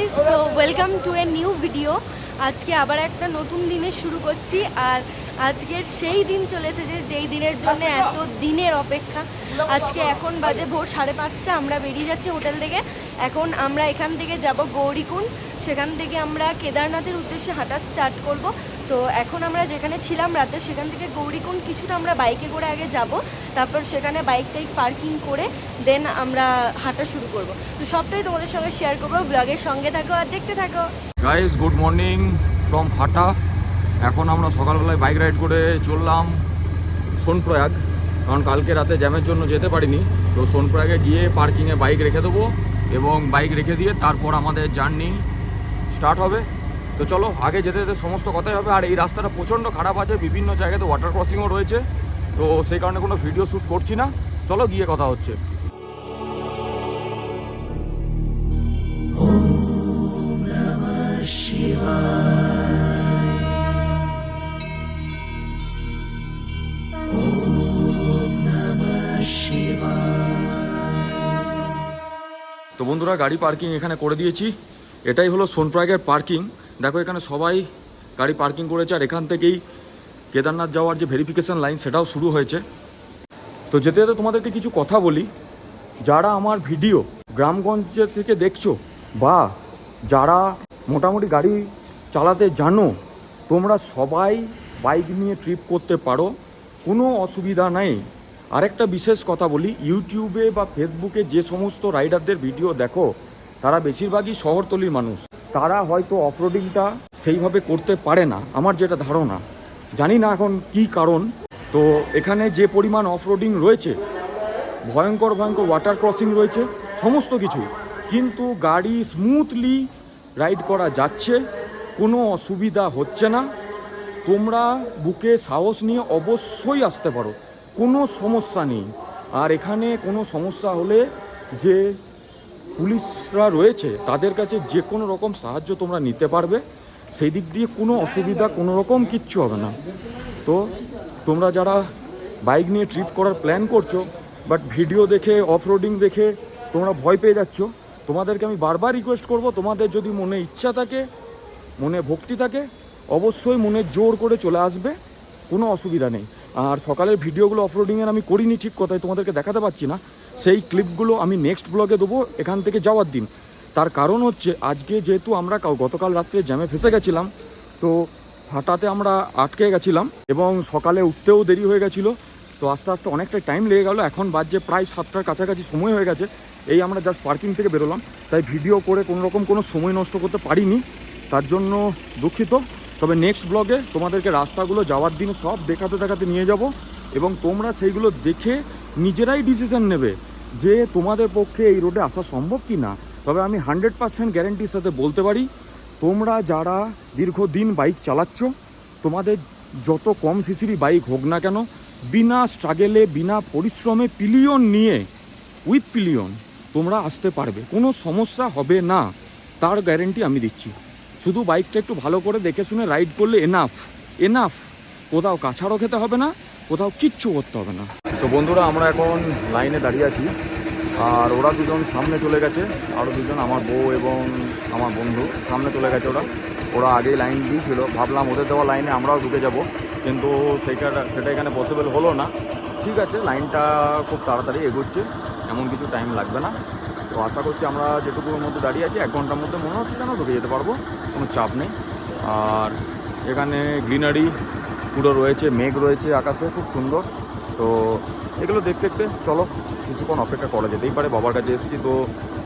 Guys তো welcome to a new video আজকে আবার একটা নতুন দিনে শুরু করছি আর আজকের সেই দিন চলেছে যে যেই দিনের জন্য এত দিনের অপেক্ষা। আজকে এখন বাজে ভোর সাড়ে পাঁচটা, আমরা বেরিয়ে যাচ্ছি হোটেল থেকে। এখন আমরা এখান থেকে যাব গৌরীকুণ্ড। সেখান থেকে আমরা কেদারনাথের উদ্দেশ্যে হাঁটা স্টার্ট করব। তো এখন আমরা যেখানে ছিলাম রাতে, সেখান থেকে গৌরীকুণ্ড কিছুটা আমরা বাইকে করে আগে যাব। তারপর সেখানে বাইক টাইক পার্কিং করে দেন আমরা হাঁটা শুরু করব। তো সবটাই তোমাদের সঙ্গে শেয়ার করব। ব্লগের সঙ্গে থাকো আর দেখতে থাকো। গাইস গুড মর্নিং ফ্রম হাটা এখন আমরা সকালবেলায় বাইক রাইড করে চললাম সোনপ্রয়াগ। কারণ কালকে রাতে জ্যামের জন্য যেতে পারিনি। তো সোনপ্রয়াগে গিয়ে পার্কিংয়ে বাইক রেখে দেবো এবং বাইক রেখে দিয়ে তারপর আমাদের জার্নি স্টার্ট হবে। তো চলো, আগে যেতে যেতে সমস্ত কথাই হবে। আর এই রাস্তাটা প্রচণ্ড খারাপ আছে। বিভিন্ন জায়গাতে ওয়াটার ক্রসিংও রয়েছে। তো সেই কারণে কোনো ভিডিও শ্যুট করছি না। চলো গিয়ে কথা হচ্ছে। তো বন্ধুরা, গাড়ি পার্কিং এখানে করে দিয়েছি। এটাই হলো সোনপ্রয়াগের পার্কিং দেখো এখানে সবাই গাড়ি পার্কিং করেছে আর এখান থেকেই কেদারনাথ যাওয়ার যে ভেরিফিকেশন লাইন সেটাও শুরু হয়েছে। তো যেতে যেতে তোমাদেরকে কিছু কথা বলি। যারা আমার ভিডিও গ্রামগঞ্জের থেকে দেখছ বা যারা মোটামুটি গাড়ি চালাতে জানো, তোমরা সবাই বাইক নিয়ে ট্রিপ করতে পারো, কোনো অসুবিধা নেই। আরেকটা বিশেষ কথা বলি ইউটিউবে বা ফেসবুকে যে সমস্ত রাইডারদের ভিডিও দেখো, তারা বেশিরভাগই শহরতলির মানুষ। তারা হয়তো অফরোডিংটা সেইভাবে করতে পারে না, আমার যেটা ধারণা। জানি না এখন কি কারণ। তো এখানে যে পরিমাণ অফরোডিং রয়েছে, ভয়ঙ্কর ভয়ঙ্কর ওয়াটার ক্রসিং রয়েছে, সমস্ত কিছু। কিন্তু গাড়ি স্মুথলি রাইড করা যাচ্ছে, কোনো অসুবিধা হচ্ছে না। তোমরা বুকে সাহস নিয়ে অবশ্যই আসতে পারো, কোনো সমস্যা নেই। আর এখানে কোনো সমস্যা হলে যে পুলিশরা রয়েছে, তাদের কাছে যে কোনো রকম সাহায্য তোমরা নিতে পারবে। সেই দিক দিয়ে কোনো অসুবিধা, কোনো রকম কিচ্ছু হবে না। তো তোমরা যারা বাইক নিয়ে ট্রিপ করার প্ল্যান করছ বাট ভিডিও দেখে অফ রোডিং দেখে তোমরা ভয় পেয়ে যাচ্ছ, তোমাদেরকে আমি বারবার রিকোয়েস্ট করব, তোমাদের যদি মনে ইচ্ছা থাকে, মনে ভক্তি থাকে, অবশ্যই মনে জোর করে চলে আসবে, কোনো অসুবিধা নেই। আর সকালের ভিডিওগুলো অফরোডিংয়ের আমি করিনি ঠিক কথাই তোমাদেরকে দেখাতে পারছি না। সেই ক্লিপগুলো আমি নেক্সট ব্লগে দেবো, এখান থেকে যাওয়ার দিন। তার কারণ হচ্ছে আজকে যেহেতু আমরা গতকাল রাত্রে জ্যামে ফেসে গেছিলাম, তো হাঁটাতে আমরা আটকে গেছিলাম এবং সকালে উঠতেও দেরি হয়ে গেছিল। তো আস্তে আস্তে অনেকটাই টাইম লেগে গেল, এখন বাজে প্রায় সাতটার কাছাকাছি সময় হয়ে গেছে। এই আমরা জাস্ট পার্কিং থেকে বেরোলাম, তাই ভিডিও করে কোনো রকম কোনো সময় নষ্ট করতে পারিনি, তার জন্য দুঃখিত। তবে নেক্সট ব্লগে তোমাদেরকে রাস্তাগুলো যাওয়ার দিন সব দেখাতে দেখাতে নিয়ে যাব এবং তোমরা সেইগুলো দেখে নিজেরাই ডিসিশন নেবে যে তোমাদের পক্ষে এই রোডে আসা সম্ভব কি না তবে আমি হান্ড্রেড পার্সেন্ট গ্যারেন্টির সাথে বলতে পারি, তোমরা যারা দীর্ঘদিন বাইক চালাচ্ছ, তোমাদের যত কম সিসিরই বাইক হোক না কেন, বিনা স্ট্রাগেলে বিনা পরিশ্রমে পিলিয়ন নিয়ে উইথ পিলিয়ন তোমরা আসতে পারবে। কোনো সমস্যা হবে না। তার গ্যারেন্টি আমি দিচ্ছি। শুধু বাইকটা একটু ভালো করে দেখে শুনে রাইড করলে এনাফ এনাফ কোথাও কাছাড়ও খেতে হবে না, কোথাও কিচ্ছু করতে হবে না। তো বন্ধুরা, আমরা এখন লাইনে দাঁড়িয়ে আছি। আর ওরা দুজন সামনে চলে গেছে আরও দুজন আমার বউ এবং আমার বন্ধু সামনে চলে গেছে ওরা। ওরা আগেই লাইন দিয়েছিল, ভাবলাম ওদের দেওয়া লাইনে আমরাও ঢুকে যাব, কিন্তু সেটা সেটা এখানে পসিবল হলো না। ঠিক আছে, লাইনটা খুব তাড়াতাড়ি এগোচ্ছে, এমন কিছু টাইম লাগবে না। তো আশা করছি আমরা যেটুকুর মধ্যে দাঁড়িয়ে আছি, এক ঘণ্টার মধ্যে মনে হচ্ছে যেন ঢুকে যেতে পারব, কোনো চাপ নেই। আর এখানে গ্রিনারি পুরো রয়েছে, মেঘ রয়েছে আকাশে, খুব সুন্দর। তো এগুলো দেখতে দেখতে চলো কিছুক্ষণ অপেক্ষা করা যেতেই পারে বাবার কাছে এসেছি তো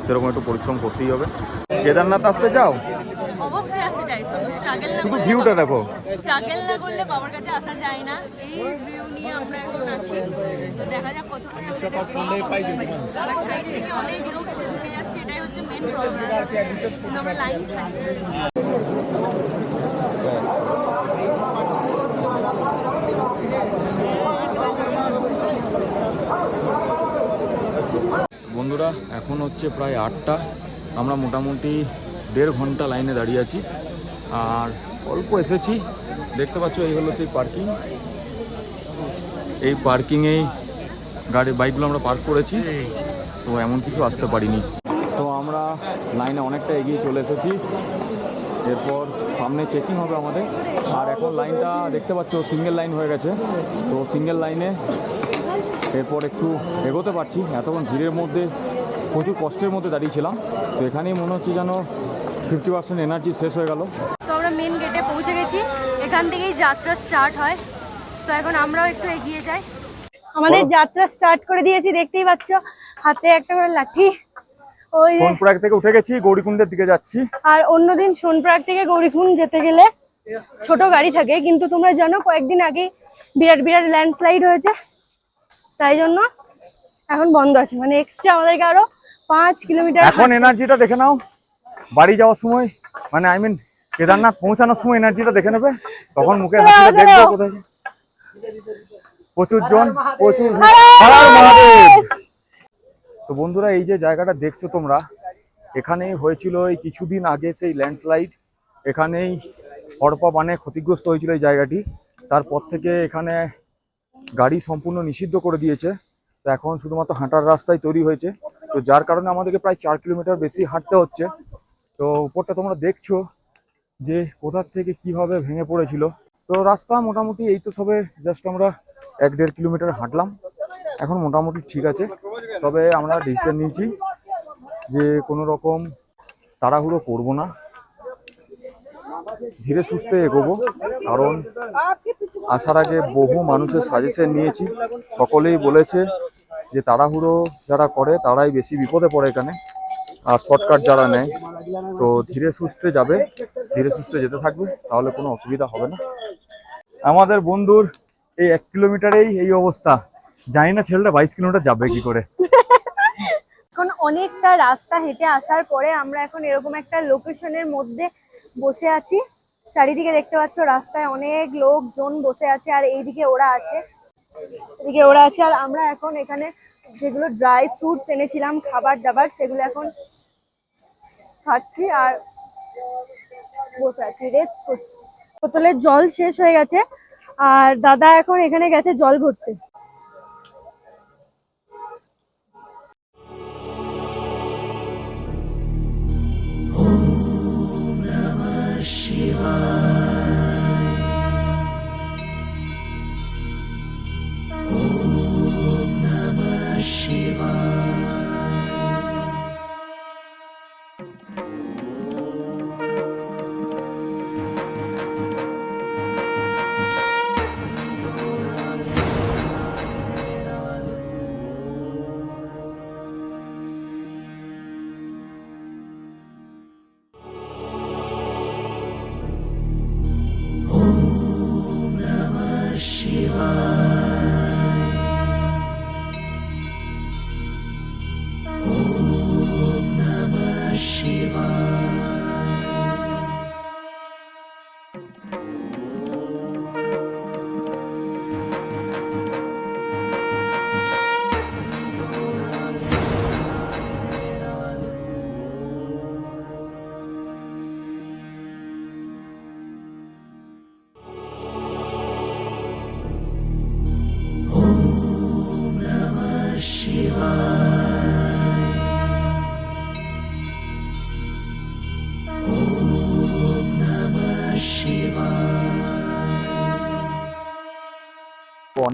সেরকম একটু পরিশ্রম করতেই হবে। কেদারনাথ আসতে চাও? অবশ্যই আসতে চাই শুধু স্ট্রাগল না শুধু ভিউটা দেখো। স্ট্রাগল না করলে বাবার কাছে আসা যায় না। এই ভিউ নিয়ে আমরা এখন আছি। তো দেখা যাক কতক্ষণে আমরা এটা cross করতে পারি। আর সাইড থেকে অনেক লোক এসে ঢুকে যাচ্ছে এটাই হচ্ছে মেন প্রবলেম আমরা লাইন ছাড়ি। বন্ধুরা, এখন হচ্ছে প্রায় আটটা। আমরা মোটামুটি দেড় ঘণ্টা লাইনে দাঁড়িয়ে আছি। আর অল্প এসেছি। দেখতে পাচ্ছ, এই হলো সেই পার্কিং। এই পার্কিংয়েই গাড়ি, বাইকগুলো আমরা পার্ক করেছি। তো এমন কিছু আসতে পারিনি। তো আমরা লাইনে অনেকটা এগিয়ে চলে এসেছি। এরপর সামনে চেকিং হবে আমাদের। আর এখন লাইনটা দেখতে পাচ্ছ সিঙ্গেল লাইন হয়ে গেছে। তো সিঙ্গেল লাইনে এরপর একটু এগোতে পারছি। এতক্ষণ ভিড়ের মধ্যে প্রচুর কষ্টের মধ্যে দাঁড়িয়েছিলাম। তো এখানেই মনে হচ্ছে যেন ফিফটি পার্সেন্ট এনার্জি শেষ হয়ে গেল। তো আমরা মেন গেটে পৌঁছে গেছি। এখান থেকেই যাত্রা স্টার্ট হয়। তো এখন আমরাও একটু এগিয়ে যাই। আমাদের যাত্রা স্টার্ট করে দিয়েছি দেখতেই পাচ্ছ। হাতে একটা করে লাঠি। ওই যে সোনপ্রয়াগ থেকে উঠে গেছি গৌরীকুণ্ডের দিকে যাচ্ছি। আর অন্যদিন সোনপ্রয়াগ থেকে গৌরীকুণ্ড যেতে গেলে ছোট গাড়ি থাকে কিন্তু তোমরা জানো কয়েকদিন আগে বিরাট বিরাট ল্যান্ডস্লাইড হয়েছে। তাই জন্য এখন বন্ধ আছে। মানে এক্সট্রা আমাদেরকে আরও পাঁচ কিলোমিটার এখন এনার্জিটা দেখে নাও। বাড়ি যাওয়ার সময় মানে আই মিন কেদারনাথ পৌঁছানোর সময় এনার্জিটা দেখে নেবে। তখন মুখে হাসিটা দেখবে কোথায়। প্রচুর জন। প্রচুর তো বন্ধুরা এই যে জায়গাটা দেখছ তোমরা এখানেই হয়েছিল এই কিছুদিন আগে সেই ল্যান্ডস্লাইড এখানেই হড়পা বানে ক্ষতিগ্রস্ত হয়েছিল এই জায়গাটি। তারপর থেকে এখানে গাড়ি সম্পূর্ণ নিষিদ্ধ করে দিয়েছে। তো এখন শুধুমাত্র হাঁটার রাস্তায় তৈরি হয়েছে। তো যার কারণে আমাদেরকে প্রায় চার কিলোমিটার বেশি হাঁটতে হচ্ছে। তো উপরটা তোমরা দেখছ যে কোথার থেকে কীভাবে ভেঙে পড়েছিল। তো রাস্তা মোটামুটি এই তো সবে জাস্ট আমরা এক দেড় কিলোমিটার হাঁটলাম। এখন মোটামুটি ঠিক আছে। তবে আমরা ডিসিশন নিয়েছি যে কোনো রকম তাড়াহুড়ো করব না। ধীরে সুস্থে এগোবো। কারণ আসার আগে বহু মানুষের সাজেশন নিয়েছি। সকলেই বলেছে যে তাড়াহুড়ো যারা করে, তারাই বেশি বিপদে পড়ে এখানে। আর শর্টকাট যারা নেয়, তো ধীরে সুস্থে যাবে, ধীরে সুস্থে যেতে থাকবে, তাহলে কোনো অসুবিধা হবে না। আমাদের বন্ধুর এই এক কিলোমিটারেই এই অবস্থা। জানি না ছেলেটা বাইশ কিলোমিটার যাবে কি করে। এখন অনেকটা রাস্তা হেঁটে আসার পরে আমরা এখন এরকম একটা লোকেশনের মধ্যে বসে আছি। চারিদিকে দেখতে পাচ্ছ রাস্তায় অনেক লোকজন বসে আছে, আর এইদিকে ওরা আছে। এদিকে ওরা আছে, আর আমরা এখন এখানে যেগুলো ড্রাই ফ্রুটস এনেছিলাম, খাবার দাবার, সেগুলো এখন খাচ্ছি আর বসে আছি বোতলের জল শেষ হয়ে গেছে। আর দাদা এখন এখানে গেছে জল ভরতে। তো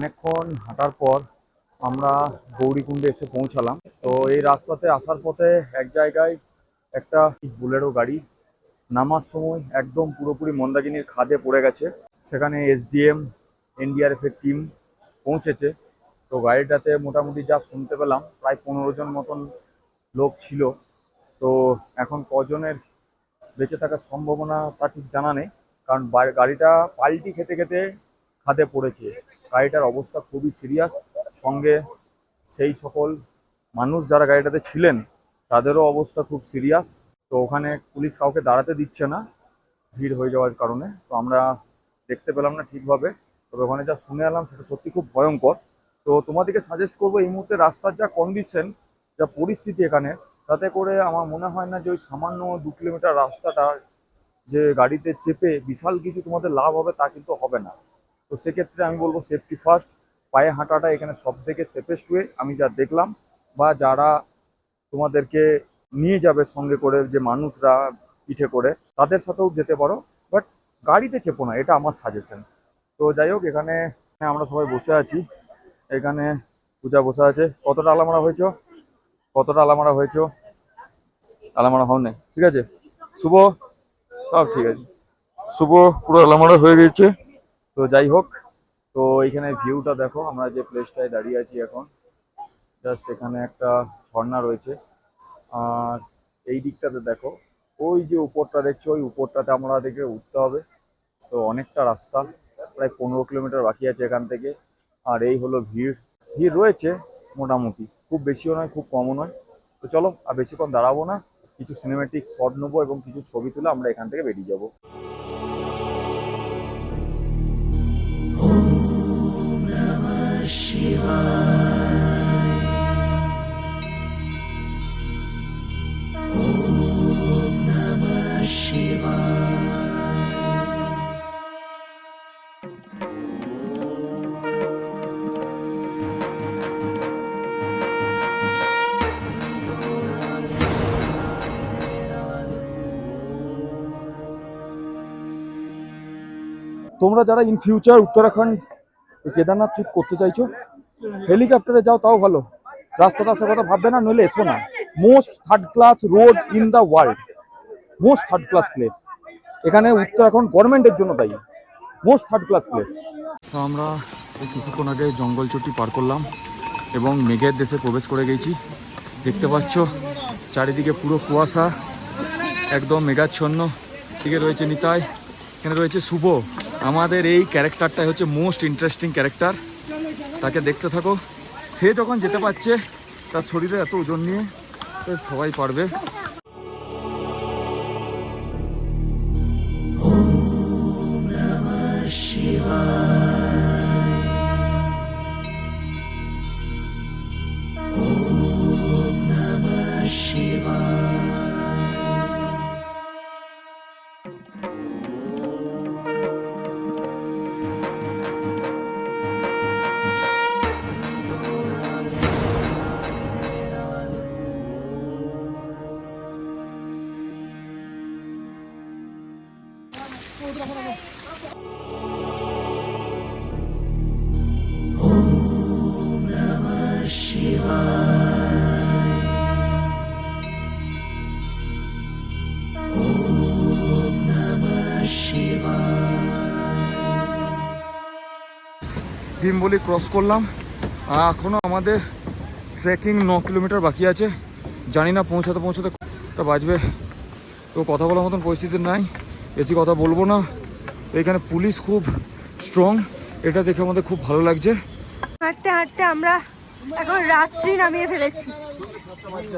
অনেকক্ষণ হাঁটার পর আমরা গৌরীকুণ্ডে এসে পৌঁছালাম। তো এই রাস্তাতে আসার পথে এক জায়গায় একটা বুলেরো গাড়ি নামার সময় একদম পুরোপুরি মন্দাকিনীর খাদে পড়ে গেছে। সেখানে এসডিএম, এনডিআরএফ এর টিম পৌঁছেছে। তো গাড়িটাতে মোটামুটি যা শুনতে পেলাম, প্রায় পনেরো জন মতন লোক ছিল। তো এখন কজনের বেঁচে থাকার সম্ভাবনা তা ঠিক জানা নেই। কারণ গাড়িটা পাল্টি খেতে খেতে খাদে পড়েছে। গাড়িটার অবস্থা খুবই সিরিয়াস সঙ্গে সেই সকল মানুষ যারা গাড়িটাতে ছিলেন, তাদেরও অবস্থা খুব সিরিয়াস তো ওখানে পুলিশ কাউকে দাঁড়াতে দিচ্ছে না, ভিড় হয়ে যাওয়ার কারণে। তো আমরা দেখতে পেলাম না ঠিকভাবে। তবে ওখানে যা শুনে এলাম, সেটা সত্যি খুব ভয়ঙ্কর। তো তোমাদেরকে সাজেস্ট করব, এই মুহূর্তে রাস্তার যা কন্ডিশন যা পরিস্থিতি এখানে, তাতে করে আমার মনে হয় না যে ওই সামান্য দু কিলোমিটার রাস্তাটা যে গাড়িতে চেপে বিশাল কিছু তোমাদের লাভ হবে তা কিন্তু হবে না। তো সেক্ষেত্রে আমি বলব সেফটি ফার্স্ট পায়ে হাঁটাটা এখানে সব থেকে সেফেস্ট ওয়ে আমি যা দেখলাম বা যারা তোমাদেরকে নিয়ে যাবে সঙ্গে করে যে মানুষরা পিঠে করে, তাদের সাথেও যেতে পারো বাট গাড়িতে চেপো না, এটা আমার সাজেশন তো যাই হোক, এখানে আমরা সবাই বসে আছি, এখানে পূজা বসে আছে। কতটা আলামারা হয়েছ? কতটা আলামারা হয়েছ? আলামারা হও ঠিক আছে? শুভ, সব ঠিক আছে। শুভ, পুরো আলামারা হয়ে গেছে। তো যাই হোক, তো এখানে ভিউটা দেখো, আমরা যে প্লেসটায় দাঁড়িয়ে আছি এখন জাস্ট এখানে একটা ঝর্ণা রয়েছে। আর এই দিকটাতে দেখো, ওই যে উপরটা দেখছ, ওই উপরটাতে আমরা দেখে উঠতে হবে। তো অনেকটা রাস্তা, প্রায় পনেরো কিলোমিটার বাকি আছে এখান থেকে। আর এই হলো ভিড়। ভিড় রয়েছে মোটামুটি, খুব বেশিও নয়, খুব কমও নয়। তো চলো, আর বেশিক্ষণ দাঁড়াবো না, কিছু সিনেমেটিক শট নেব এবং কিছু ছবি তুলে আমরা এখান থেকে বেরিয়ে যাব। তোমরা যারা in future Uttarakhand Kedarnath trip করতে চাইছো হেলিকপ্টারে যাও, তাও ভালো। রাস্তা রাস্তার কথা ভাববে না, নইলে এসো না। Most third class road in the world most third class place এখানে উত্তরাখণ্ড গভর্নমেন্টের জন্য তাই মোস্ট থার্ড ক্লাস প্লেস তো আমরা কিছুক্ষণ আগে জঙ্গল চটি পার করলাম এবং মেঘের দেশে প্রবেশ করে গেছি। দেখতে পাচ্ছ, চারিদিকে পুরো কুয়াশা, একদম মেঘাচ্ছন্ন। দিকে রয়েছে নিতাই, এখানে রয়েছে শুভ। আমাদের এই ক্যারেক্টারটাই হচ্ছে মোস্ট ইন্টারেস্টিং ক্যারেক্টার তাকে দেখতে থাকো। সে যখন যেতে পারছে তার শরীরে এত ওজন নিয়ে সবাই পারবে। ভীমবলি ক্রস করলাম। এখনও আমাদের ট্রেকিং ন কিলোমিটার বাকি আছে। জানি না পৌঁছাতে পৌঁছাতে তা বাজবে। তো কথা বলার মতন পরিস্থিতি নাই। বেশি কথা বলব না। এখানে পুলিশ খুব স্ট্রং এটা দেখে আমাদের খুব ভালো লাগছে। হাঁটতে হাঁটতে আমরা এখন রাত্রি নামিয়ে ফেলেছি।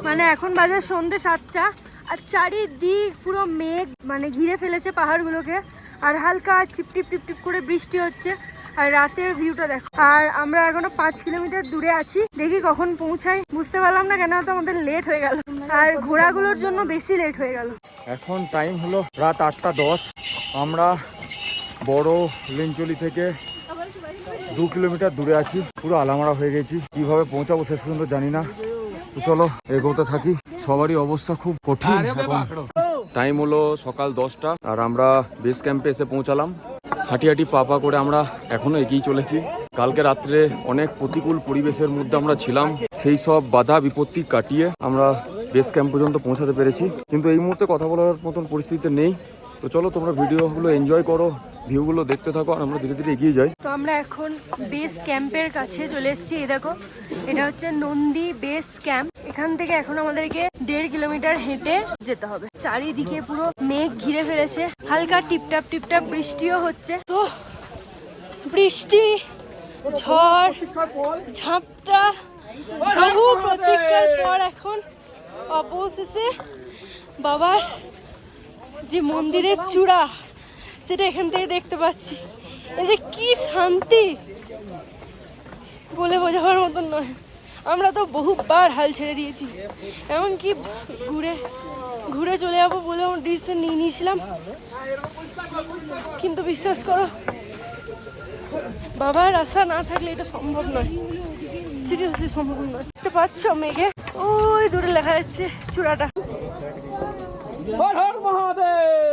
মানে এখন বাজে সন্ধে সাতটা। আর চারিদিক পুরো মেঘ। মানে ঘিরে ফেলেছে পাহাড়গুলোকে। আর হালকা টিপ টিপ টিপ টিপ করে বৃষ্টি হচ্ছে। আর রাতের ভিউটা দেখো। আর আমরা এখনও পাঁচ কিলোমিটার দূরে আছি। দেখি কখন পৌঁছাই। বুঝতে পারলাম না কেন তো আমাদের লেট হয়ে গেল। আর ঘোড়াগুলোর জন্য বেশি লেট হয়ে গেল। এখন টাইম হলো রাত আটটা দশ। আমরা বড় লেঞ্চলি থেকে দু কিলোমিটার দূরে আছি। পুরো আলামারা হয়ে গেছি। কীভাবে পৌঁছাবো শেষ পর্যন্ত জানি না। তো চলো এগোতে থাকি। সবারই অবস্থা খুব কঠিন। টাইম হলো সকাল দশটা। আর আমরা বেস ক্যাম্পে এসে পৌঁছালাম। হাঁটি হাঁটি পা পা করে আমরা এখনও এগিয়ে চলেছি। কালকে রাত্রে অনেক প্রতিকূল পরিবেশের মধ্যে আমরা ছিলাম। সেই সব বাধা বিপত্তি কাটিয়ে আমরা বেস ক্যাম্প পর্যন্ত পৌঁছাতে পেরেছি। কিন্তু এই মুহূর্তে কথা বলার মতন পরিস্থিতিতে নেই। তো চলো তোমরা ভিডিওগুলো এনজয় করো। ভিউগুলো দেখতে থাকো আর আমরা ধীরে ধীরে এগিয়ে যাই। তো আমরা এখন বেস ক্যাম্পের কাছে চলে এসেছি, এই দেখো। এটা হচ্ছে নন্দী বেস ক্যাম্প এখান থেকে এখন আমাদেরকে দেড় কিলোমিটার হেঁটে যেতে হবে। চারিদিকে পুরো মেঘ ঘিরে ফেলেছে, হালকা টিপটাপ টিপটাপ বৃষ্টিও হচ্ছে। তো বৃষ্টি, ঝড়, ঝাপটা, বহু প্রতীক্ষার পর এখন অবশেষে বাবার যে মন্দিরের চূড়া সেটা এখান থেকে দেখতে পাচ্ছি। এই যে কি শান্তি। বলে বোঝাবার মতন নয়। আমরা তো বহুবার হাল ছেড়ে দিয়েছি। এমনকি ঘুরে ঘুরে চলে যাব বলে ডিসিশন নিয়ে নিয়েছিলাম। কিন্তু বিশ্বাস করো, বাবার আশা না থাকলে এটা সম্ভব নয়। সিরিয়াসলি সম্ভব নয়। দেখতে পাচ্ছ মেঘে? ওই দূরে লেখা যাচ্ছে চূড়াটা। হর হর মহাদেব!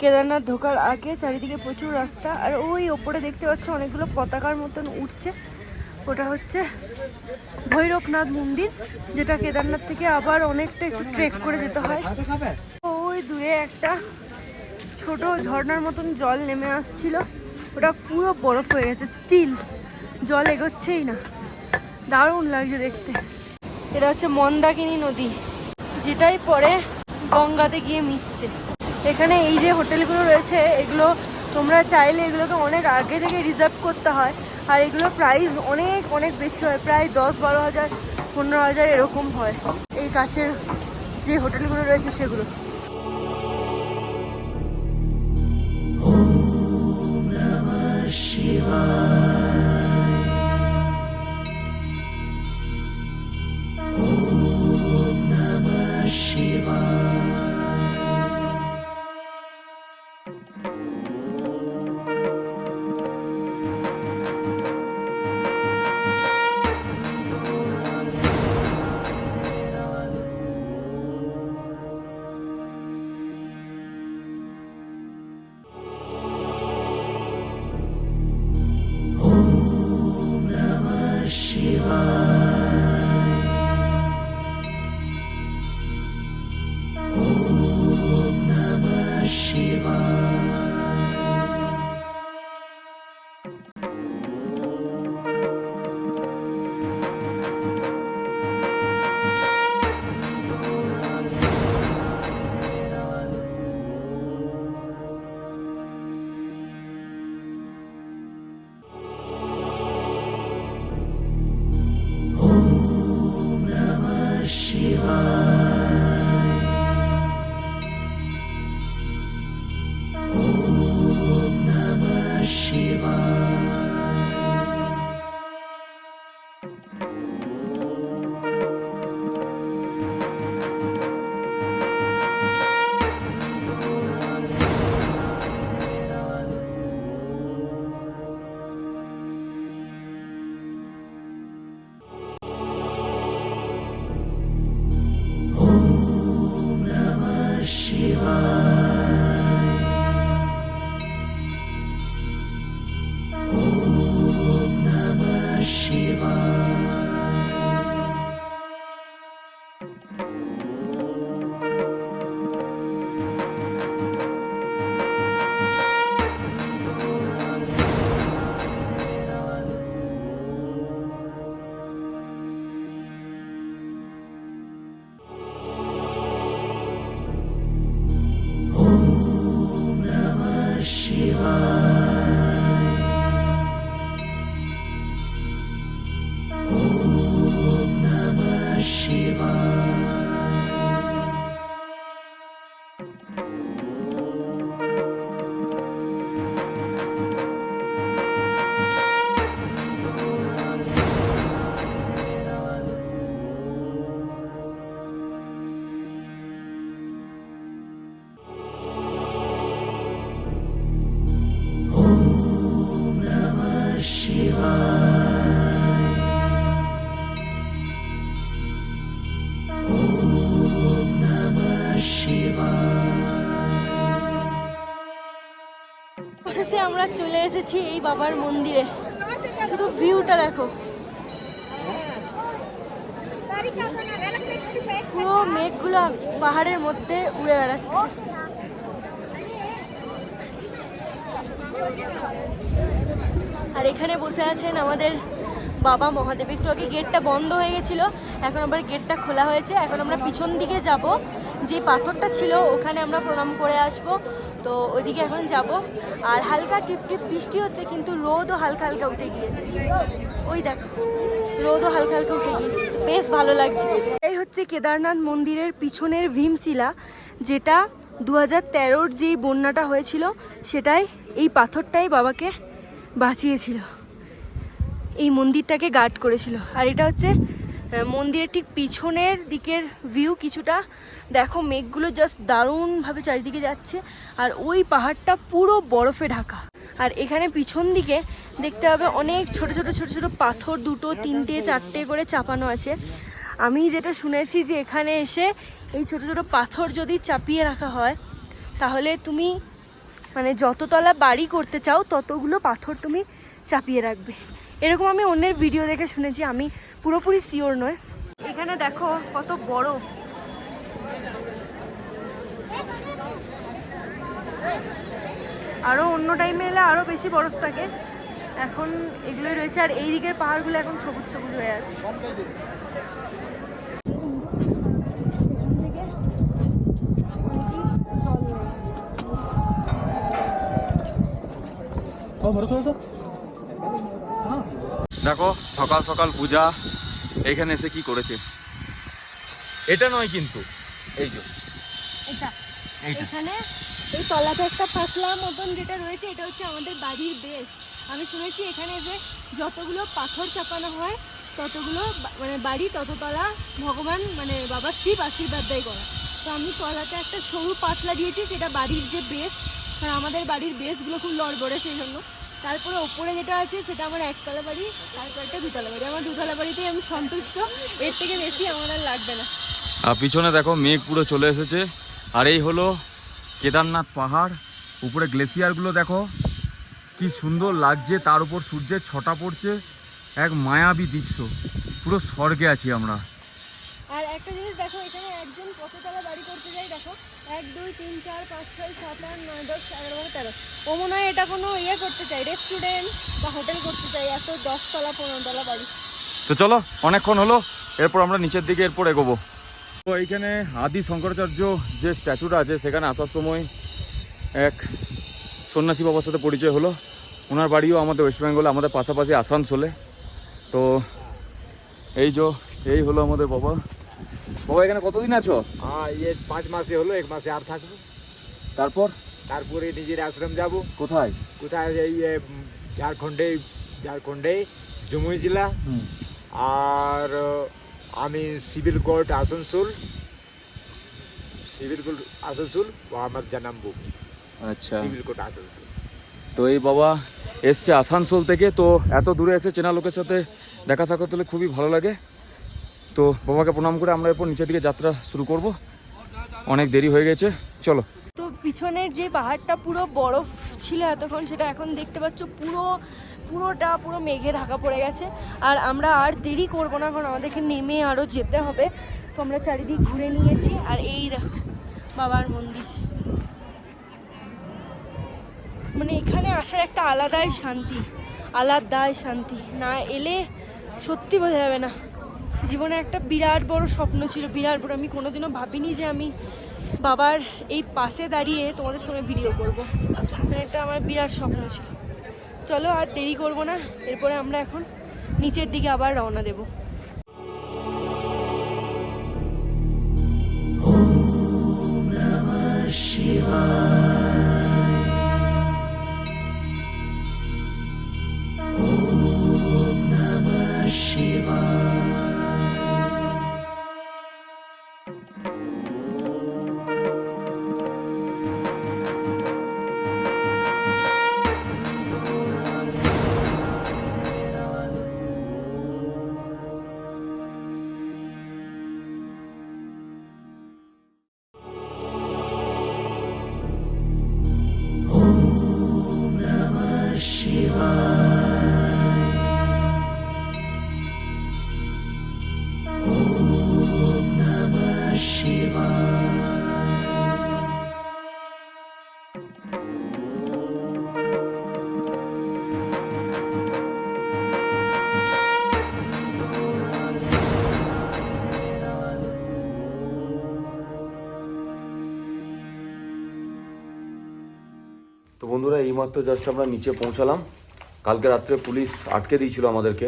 কেদারনাথ ঢোকার আগে চারিদিকে প্রচুর রাস্তা, আর ওই ওপরে দেখতে পাচ্ছ অনেকগুলো পতাকার মতন উঠছে। ওটা হচ্ছে ভৈরবনাথ মন্দির, যেটা কেদারনাথ থেকে আবার অনেকটা একটু ট্রেক করে যেতে হয়। ওই দূরে একটা ছোট ঝর্নার মতন জল নেমে আসছিল। ওটা পুরো বরফ হয়ে গেছে স্টিল জল এগোচ্ছেই না। দারুণ লাগছে দেখতে। এটা হচ্ছে মন্দাকিনী নদী, যেটাই পরে গঙ্গাতে গিয়ে মিশছে। এখানে এই যে হোটেলগুলো রয়েছে, এগুলো তোমরা চাইলে এগুলোকে অনেক আগে থেকে রিজার্ভ করতে হয়। আর এগুলোর প্রাইস অনেক অনেক বেশি হয়, প্রায় দশ, বারো হাজার, পনেরো হাজার এরকম হয়। এই কাছের যে হোটেলগুলো রয়েছে সেগুলো। Shiva. এসেছি এই বাবার মন্দিরে। শুধু ভিউটা দেখো। পুরো মেঘগুলো পাহাড়ের মধ্যে উড়ে বেড়াচ্ছে। আর এখানে বসে আছেন আমাদের বাবা মহাদেব। একটু আগে গেটটা বন্ধ হয়ে গেছিল, এখন আবার গেটটা খোলা হয়েছে। এখন আমরা পিছন দিকে যাব। যে পাথরটা ছিল, ওখানে আমরা প্রণাম করে আসব। তো ওইদিকে এখন যাব। আর হালকা টিপ টিপ বৃষ্টি হচ্ছে, কিন্তু রোদও হালকা হালকা উঠে গিয়েছে। ওই দেখো, রোদও হালকা হালকা উঠে গিয়েছে। বেশ ভালো লাগছে। এই হচ্ছে কেদারনাথ মন্দিরের পিছনের ভীমশিলা, যেটা দু হাজার তেরোর যেই বন্যাটা হয়েছিল, সেটাই এই পাথরটাই বাবাকে বাঁচিয়েছিল। এই মন্দিরটাকে গার্ড করেছিল। আর এটা হচ্ছে মন্দিরের ঠিক পিছনের দিকের ভিউ কিছুটা। দেখো, মেঘগুলো জাস্ট দারুণভাবে চারিদিকে যাচ্ছে, আর ওই পাহাড়টা পুরো বরফে ঢাকা। আর এখানে পিছন দিকে দেখতে হবে অনেক ছোট ছোট ছোট ছোট পাথর দুটো, তিনটে, চারটে করে চাপানো আছে। আমি যেটা শুনেছি যে এখানে এসে এই ছোট ছোট পাথর যদি চাপিয়ে রাখা হয়, তাহলে তুমি মানে যততলা বাড়ি করতে চাও, ততগুলো পাথর তুমি চাপিয়ে রাখবে। এরকম আমি অন্যের ভিডিও দেখে শুনেছি, আমি পুরোপুরি শিওর নয়। এখানে দেখো কত বড় আরও অন্য টাইমে এলে আরও বেশি বরফ থাকে। এখন এগুলোই রয়েছে, আর এই দিকের পাহাড়গুলো এখন সবুজ সবুজ হয়ে আছে। দেখো সকাল সকাল পূজা এখানে এসে কি করেছে? এটা নয় কিন্তু। এই যে। এখানে এই তলাতে একটা পাতলা মতন যেটা রয়েছে এটা হচ্ছে আমাদের বাড়ির বেশ। আমি শুনেছি এখানে যে যতগুলো পাথর চাপানো হয় ততগুলো মানে বাড়ি তততলা ভগবান মানে বাবা শিব আশীর্বাদ দেয় করা তো আমি তলাতে একটা সরু পাতলা দিয়েছি সেটা বাড়ির যে বেস আর আমাদের বাড়ির বেসগুলো খুব লড়বড়ে সেই জন্য। তারপরে ওপরে যেটা আছে সেটা আমার একতলা বাড়ি তারপর একটা দুতলা বাড়ি। আমার দুতলা বাড়িতেই আমি সন্তুষ্ট। এর থেকে বেশি আমার আর লাগবে না। আর পিছনে দেখো মেঘ পুরো চলে এসেছে। আর এই হলো কেদারনাথ পাহাড়। উপরে গ্লেসিয়ারগুলো দেখো। কি সুন্দর লাগছে। তার উপর সূর্যের ছটা পড়ছে। এক মায়াবী দৃশ্য। পুরো স্বর্গে আছি আমরা। আর একটা জিনিস দেখো এখানে একজন কততলা বাড়ি করতে যায় দেখো? এক, দুই, তিন, চার, পাঁচ, ছয়, সাত, আট, নয়, দশ, এগারো তেরো। ও মনে হয় এটা কোনো ইয়ে করতে চাই রেস্টুরেন্ট বা হোটেল করতে চাই এত দশতলা পনেরো তলা বাড়ি। তো চলো, অনেকক্ষণ হলো, এরপর আমরা নিচের দিকে এরপর এগোবো। তো এইখানে আদি শঙ্করাচার্য যে স্ট্যাচুটা আছে, সেখানে আসার সময় এক সন্ন্যাসী বাবার সাথে পরিচয় হলো। ওনার বাড়িও আমাদের ওয়েস্ট বেঙ্গলে আমাদের পাশাপাশি আসানসোলে। তো এই যে, এই হলো আমাদের বাবা। বাবা এখানে কতদিন আছো? হ্যাঁ ইয়ে পাঁচ মাসে হলো এক মাসে আর থাকব। তারপর? তারপরে নিজের আশ্রম যাব। কোথায়? কোথায় এই ঝাড়খণ্ডে ঝাড়খণ্ডে জমুই জেলা। আর আমি civil court Asansol. Civil court Asansol ও আমার জন্মভূমি আচ্ছা। Civil court Asansol. তো এই বাবা এসছে আসানসোল থেকে তো এত দূরে এসে চেনা লোকের সাথে দেখা সাক্ষাৎ হলে খুবই ভালো লাগে। তো বাবাকে প্রণাম করে আমরা এরপর নিচের দিকে যাত্রা শুরু করব। অনেক দেরি হয়ে গেছে। চলো। তো পিছনের যে পাহাড়টা পুরো বরফ ছিল এতক্ষণ, সেটা এখন দেখতে পাচ্ছ পুরো, পুরোটা পুরো মেঘে ঢাকা পড়ে গেছে। আর আমরা আর দেরি করব না, কারণ আমাদেরকে নেমে আরও যেতে হবে। তো আমরা চারিদিক ঘুরে নিয়েছি, আর এই বাবার মন্দির। মানে এখানে আসার একটা আলাদাই শান্তি আলাদাই শান্তি। না এলে সত্যি বোঝা যাবে না। জীবনে একটা বিরাট বড় স্বপ্ন ছিল, বিরাট বড়। আমি কোনোদিনও ভাবিনি যে আমি বাবার এই পাশে দাঁড়িয়ে তোমাদের সঙ্গে ভিডিও করব। মানে একটা আমার বিরাট স্বপ্ন ছিল। চলো আর দেরি করব না, এরপরে আমরা এখন নিচের দিকে আবার রওনা দেবো। Shiva. এইমাত্র জাস্ট আমরা নিচে পৌঁছালাম। কালকে রাত্রে পুলিশ আটকে দিয়েছিল আমাদেরকে।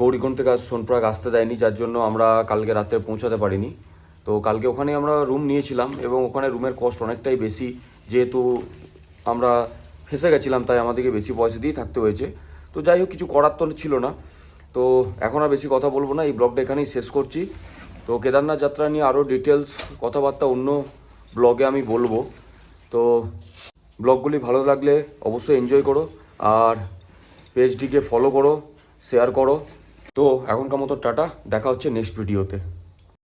গৌরীকুণ্ড থেকে আজ সোনপ্রাগ আসতে দেয়নি, যার জন্য আমরা কালকে রাত্রে পৌঁছাতে পারিনি। তো কালকে ওখানে আমরা রুম নিয়েছিলাম এবং ওখানে রুমের কস্ট অনেকটাই বেশি, যেহেতু আমরা ফেসে গেছিলাম, তাই আমাদেরকে বেশি পয়সা দিয়ে থাকতে হয়েছে। তো যাই হোক, কিছু করার তো ছিল না। তো এখন আর বেশি কথা বলব না, এই ব্লগটা এখানেই শেষ করছি। তো কেদারনাথ যাত্রা নিয়ে আরও ডিটেলস কথাবার্তা অন্য ব্লগে আমি বলব। তো ব্লগগুলি ভালো লাগলে অবশ্যই এনজয় করো। আর পেজটিকে ফলো করো শেয়ার করো। তো এখনকার মতো টাটা, দেখা হচ্ছে নেক্সট ভিডিওতে